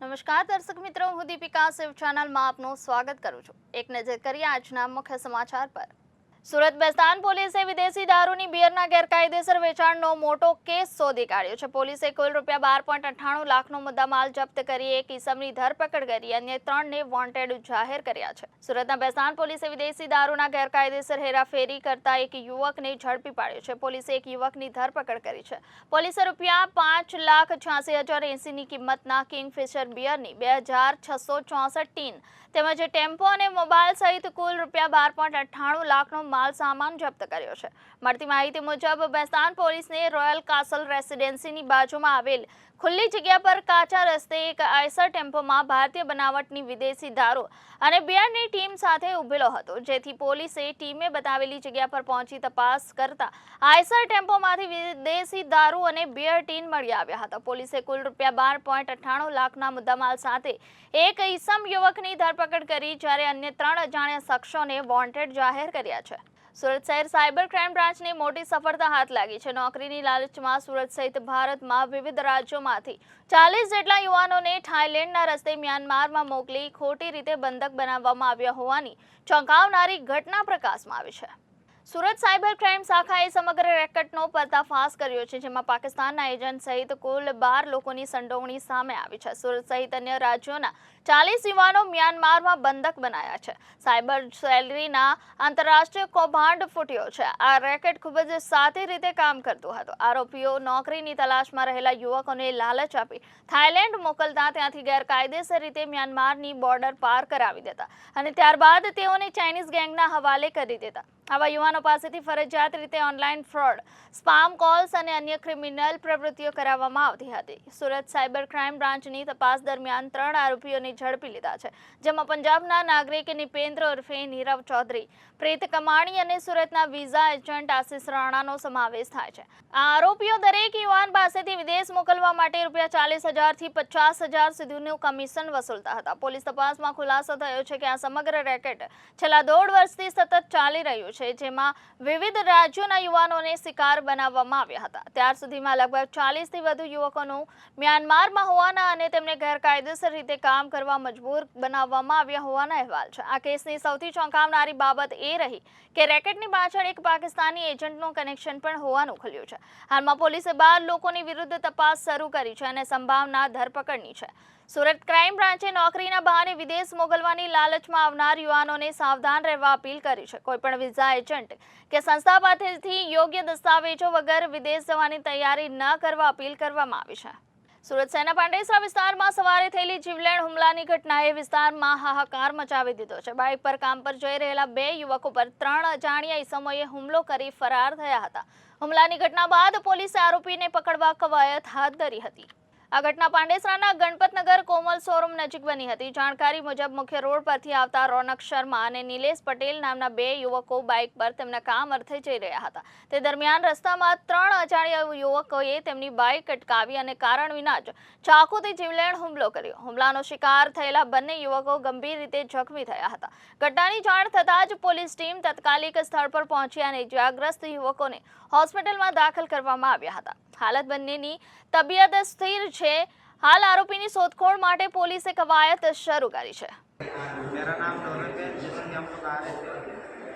નમસ્કાર, દર્શક મિત્રો. હું દીપિકા શિવ ચેનલમાં આપનું સ્વાગત કરું છું. એક નજર કરીએ આજના મુખ્ય સમાચાર પર. સુરત બેસ્તાન પોલીસે વિદેશી દારૂની બિયરના ગેરકાયદેસર વેચાણનો મોટો કેસ શોધી કાઢ્યો છે. પોલીસે કુલ રૂપિયા બાર પોઈન્ટ અઠ્ઠાણું લાખનો મુદ્દામાલ જપ્ત કરી એક ઇસમની ધરપકડ કરી અન્ય ત્રણને વોન્ટેડ જાહેર કર્યા છે. સુરતના બેસ્તાન પોલીસે વિદેશી દારૂના ગેરકાયદેસર હેરાફેરી કરતા એક યુવકને ઝડપી પાડ્યો છે. પોલીસે એક યુવકની ધરપકડ કરી છે. પોલીસે રૂપિયા પાંચ લાખ છ્યાસી હજાર એંસીની કિંમતના કિંગફિશર બિયરની બે હજાર છસો ચોસઠ ટીન તેમજ ટેમ્પો અને મોબાઈલ સહિત કુલ રૂપિયા બાર પોઈન્ટ અઠ્ઠાણું લાખનો માલ સામાન જપ્ત કર્યો છે. મળતી માહિતી મુજબ બેસ્તાન પોલીસને રોયલ કાસલ રેસિડેન્સીની બાજુમાં આવેલ ખુલ્લી જગ્યા પર કાચા રસ્તે એક આઈસર ટેમ્પોમાં ભારતીય બનાવટની વિદેશી દારૂ અને બિયરની ટીમ સાથે ઉભેલો હતો. જેથી પોલીસે ટીમે બતાવેલી જગ્યા પર પહોંચી તપાસ કરતા આઈસર ટેમ્પોમાંથી વિદેશી દારૂ અને બિયર ટીન મળી આવ્યા હતા. પોલીસે કુલ રૂપિયા બાર પોઈન્ટ અઠ્ઠાણું લાખના મુદ્દામાલ સાથે એક ઈસમ યુવકની ધરપકડ કરી, જ્યારે અન્ય ત્રણ અજાણ્યા શખ્સોને વોન્ટેડ જાહેર કર્યા છે. સુરત શહેર સાયબર ક્રાઇમ બ્રાન્ચને મોટી સફળતા હાથ લાગી છે. નોકરીની લાલચમાં સુરત સહિત ભારતમાં વિવિધ રાજ્યોમાંથી ચાલીસ જેટલા યુવાનોને થાઇલેન્ડના રસ્તે મ્યાનમારમાં મોકલી ખોટી રીતે બંધક બનાવવામાં આવ્યા હોવાની ચોંકાવનારી ઘટના પ્રકાશમાં આવી છે. સુરત સાયબર ક્રાઇમ શાખાએ સમગ્ર રેકેટનો પર્દાફાશ કર્યો છે, જેમાં પાકિસ્તાનના એજન્ટ સહિત કુલ બાર લોકોની સંડોવણી સામે આવી છે. સુરત સહિત અન્ય રાજ્યોના ચાલીસ યુવાનો મ્યાનમારમાં બંધક બનાયા છે. સાયબર સેલરીના આંતરરાષ્ટ્રીય કૌભાંડ ફૂટ્યો છે. આ રેકેટ ખૂબ જ સાથી રીતે કામ કરતું હતું. આરોપીઓ નોકરીની તલાશમાં રહેલા યુવકોને લાલચ આપી થાઇલેન્ડ મોકલતા ત્યાંથી ગેરકાયદેસર રીતે મ્યાનમારની બોર્ડર પાર કરાવી દેતા અને ત્યારબાદ તેઓને ચાઇનીઝ ગેંગના હવાલે કરી દેતા. આવા યુવાનો પાસેથી ફરજિયાત રીતે ઓનલાઈન ફ્રોડ, સ્પામ કોલ્સ અને અન્ય ક્રિમિનલ પ્રવૃત્તિઓ કરાવવામાં આવતી હતી. સુરત સાયબર ક્રાઇમ બ્રાન્ચની તપાસ દરમિયાન ત્રણ આરોપીઓને ઝડપી લીધા છે, જેમાં પંજાબના નાગરિક નિપેન્દ્ર ઉર્ફે નીરવ ચૌધરી, પ્રીત કમાણી અને સુરતના વિઝા એજન્ટ આશિષ રાણાનો સમાવેશ થાય છે. આ આરોપીઓ દરેક યુવાન પાસેથી વિદેશ મોકલવા માટે રૂપિયા ચાલીસ હજારથી પચાસ હજાર સુધીનું કમિશન વસૂલતા હતા. પોલીસ તપાસમાં ખુલાસો થયો છે કે આ સમગ્ર રેકેટ છેલ્લા દોઢ વર્ષથી સતત ચાલી રહ્યું છે. જેમાં વિવિધ રાજ્યોના યુવાનોને શિકાર બનાવવામાં આવ્યા હતા. ત્યાર સુધીમાં લગભગ ચાલીસથી વધુ યુવકોનું મ્યાનમારમાં હોવાના અને તેમને ગેરકાયદેસર રીતે કામ કરવા મજબૂર બનાવવામાં આવ્યા હોવાના અહેવાલ છે. આ કેસની સૌથી ચોંકાવનારી બાબત એ રહી કે રેકેટની પાછળ એક પાકિસ્તાની એજન્ટનું કનેક્શન પણ હોવાનું ખુલ્યું છે. હાલમાં પોલીસે બાર લોકોની વિરુદ્ધ તપાસ શરૂ કરી છે અને સંભાવના ધરપકડની છે. સુરત ક્રાઇમ બ્રાન્ચે નોકરીના બહાને વિદેશ મોકલવાની લાલચમાં આવનાર યુવાનોને સાવધાન રહેવા અપીલ કરી છે. કોઈપણ વિઝા એજન્ટ કે સંસ્થા પાસેથી યોગ્ય દસ્તાવેજો વગર વિદેશ જવાની તૈયારી ન કરવા અપીલ કરવામાં આવી છે. સુરત સેના પાંડેસરા વિસ્તારમાં સવારે થયેલી જીવલેણ હુમલાની ઘટનાએ વિસ્તારમાં હાહાકાર મચાવી દીધો છે. બાઇક પર કામ પર જઈ રહેલા બે યુવકો પર ત્રણ અજાણ્યા ઈસમોએ હુમલો કરી ફરાર થયા હતા. હુમલાની ઘટના બાદ પોલીસે આરોપીને પકડવા કવાયત હાથ ધરી હતી. આ ઘટના પાંડેસરાના ગણપતનગર કોમલ શોરૂમ નજીક બની હતી. જાણકારી મુજબ મુખ્ય રોડ પરથી આવતા રોનક શર્મા અને નિલેશ પટેલ નામના બે યુવકો બાઇક પર તેમના કામ અર્થે જઈ રહ્યા હતા. તે દરમિયાન રસ્તામાં ત્રણ અજાણ્યા યુવકોએ તેમની બાઇક અટકાવી અને કારણ વિના જ ચાકુથી જીવલેણ હુમલો કર્યો. હુમલાનો શિકાર થયેલા બંને યુવકો ગંભીર રીતે જખમી થયા હતા. ઘટનાની જાણ થતાં જ પોલીસ ટીમ તાત્કાલિક સ્થળ પર પહોંચી અને ઇજાગ્રસ્ત યુવકોને હોસ્પિટલમાં દાખલ કરવામાં આવ્યા હતા. હાલત બંનેની તબિયત સ્થિર છે હાલ આરોપીની શોધખોળ માટે પોલીસે કવાયત શરૂ કરી છે मेरा नाम रौनक है जैसे कि हम लोग आ रहे थे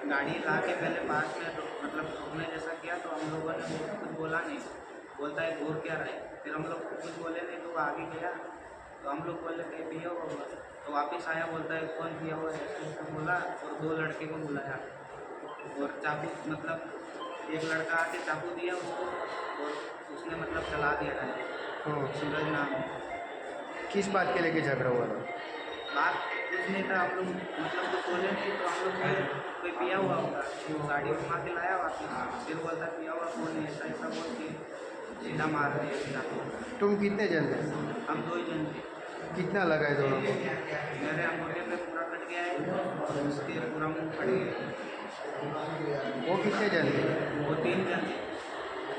गाड़ी ला के पहले पास में रो- मतलब रोकने जैसा किया तो हम लोगों ने वो कुछ बोला नहीं बोलता है घूर क्या रहे फिर हम लोग कुछ बोले नहीं तो वो आगे गया तो हम लोग बोले कि पिया होगा तो वापस आया बोलता है कौन पिया हुआ है ऐसे ऐसे बोला और दो लड़के को बुलाया और चाकू मतलब एक लड़का आके चाकू दिया उसको और उसने मतलब चला दिया डायरेक्ट हाँ, सूरज नाम। किस बात के लेके झगड़ा हुआ था? बात कुछ नहीं था हम लोग मतलब तो बोले नहीं तो हम लोग कोई पिया हुआ होगा। गाड़ी घुमा के लाया वापस फिर बोलता पिया हुआ कौन नहीं ऐसा ऐसा बोल के सीधा मार दिया सीधा। तुम कितने जन थे? हम दो ही जन थे। कितना लगा है दोनों? को मेरे अंगूठे पे पूरा कट गया है और उसके पूरा मुँह फट गया वो कितने जन थे? वो तीन जन थे।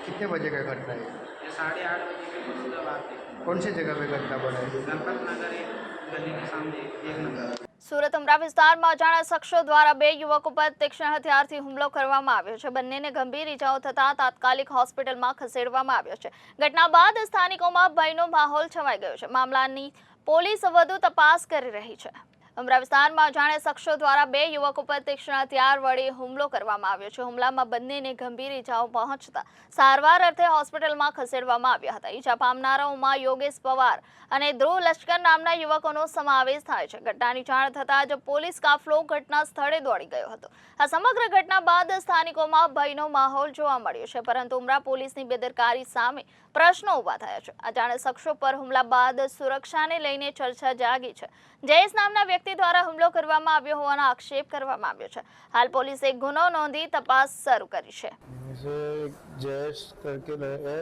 कितने बजे का घटना है? साढ़े आठ बजे के कुछ उसके बाद थे कौन सी जगह पे घटना बना है गणपत नगर एक गली के सामने एक नंबर સુરત ઉમરા વિસ્તારમાં અજાણ્યા શખ્સો દ્વારા બે યુવકો પર તીક્ષ્ણ હથિયારથી હુમલો કરવામાં આવ્યો છે બંનેને ગંભીર ઇજાઓ થતાં તાત્કાલિક હોસ્પિટલમાં ખસેડવામાં આવ્યો છે ઘટના બાદ સ્થાનિકોમાં ભયનો માહોલ છવાઈ ગયો છે મામલાની પોલીસ વધુ તપાસ કરી રહી છે ઉમરા વિસ્તારમાં અજાણ્યા શખ્સો દ્વારા બે યુવકો પર તીક્ષ્ણ હથિયાર વડે હુમલો કરવામાં આવ્યો છે. હુમલામાં બંનેને ગંભીર ઇજાઓ પહોંચતા સારવાર અર્થે હોસ્પિટલમાં ખસેડવામાં આવ્યા હતા. ઈજા પામનારાઓમાં યોગેશ પવાર અને ધ્રુવ લશ્કર નામના યુવકોનો સમાવેશ થાય છે. ઘટનાની જાણ થતાં જ પોલીસ કાફલો ઘટના સ્થળે દોડી ગયો હતો. આ સમગ્ર ઘટના બાદ સ્થાનિકોમાં ભયનો માહોલ જોવા મળ્યો છે. પરંતુ ઉમરા પોલીસની બેદરકારી સામે પ્રશ્નો ઊભા થયા છે અજાણ્યા શખ્સો પર હુમલા બાદ સુરક્ષાને લઈને ચર્ચા જાગી છે જયેશ નામના વ્યક્તિ દ્વારા હુમલો કરવામાં આવ્યો હોવાનો આક્ષેપ કરવામાં આવ્યો છે હાલ પોલીસે ગુનો નોંધી તપાસ શરૂ કરી છે मुझे एक जयेश करके रहे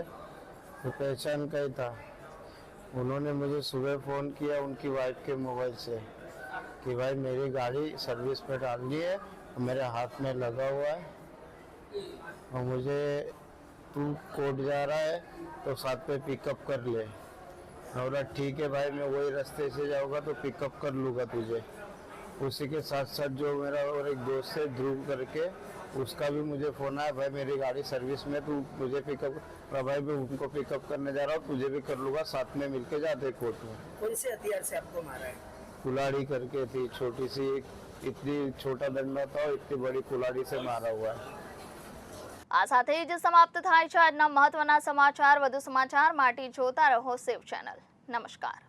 वो पहचान का ही था उन्होंने मुझे सुबह फ़ोन किया उनकी वाइफ के मोबाइल से कि भाई मेरी गाड़ी सर्विस पे डालनी है और मेरे हाथ में लगा हुआ है और मुझे तू कोर्ट जा रहा है तो साथ में पिकअप कर ले। बोला ठीक है भाई मैं वही रास्ते से जाऊँगा तो पिकअप कर लूँगा तुझे। उसी के साथ साथ जो मेरा और एक दोस्त है ध्रुव करके उसका भी मुझे फ़ोन आया भाई मेरी गाड़ी सर्विस में तू मुझे पिकअप भाई मैं उनको पिकअप करने जा रहा हूँ तुझे भी कर लूँगा साथ में मिलके जाते कोर्ट में। कौन से हथियार से आपको मारा है? कुलाड़ी करके थी छोटी सी एक इतनी छोटा डंडा था और इतनी बड़ी कुलाड़ी से मारा हुआ है। આ સાથે જ સમાપ્ત થાય છે આજના મહત્વના સમાચાર. વધુ સમાચાર માટે જોતા રહો સેવ ચેનલ. નમસ્કાર.